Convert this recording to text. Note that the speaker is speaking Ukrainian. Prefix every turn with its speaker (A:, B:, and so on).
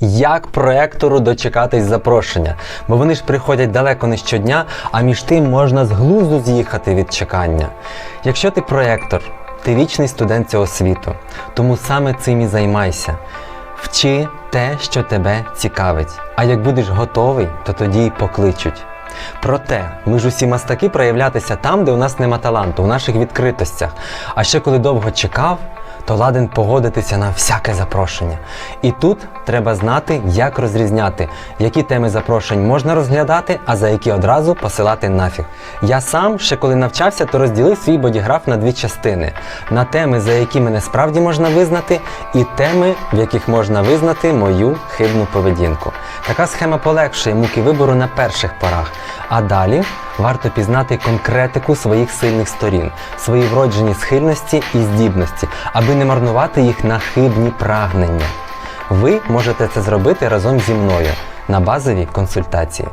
A: як проектору дочекатись запрошення, бо вони ж приходять далеко не щодня, а між тим можна з глузду з'їхати від чекання. Якщо ти проектор, ти вічний студент цього світу, тому саме цим і займайся. Вчи те, що тебе цікавить. А як будеш готовий, то тоді й покличуть. Проте ми ж усі мастаки проявлятися там, де у нас нема таланту, у наших відкритостях. А ще коли довго чекав, то ладен погодитися на всяке запрошення. І тут треба знати, як розрізняти, які теми запрошень можна розглядати, а за які одразу посилати нафіг. Я сам, ще коли навчався, то розділив свій бодіграф на дві частини: на теми, за які мене справді можна визнати, і теми, в яких можна визнати мою хибну поведінку. Така схема полегшує муки вибору на перших порах. А далі варто пізнати конкретику своїх сильних сторін, свої вроджені схильності і здібності, аби не марнувати їх на хибні прагнення. Ви можете це зробити разом зі мною на базовій консультації.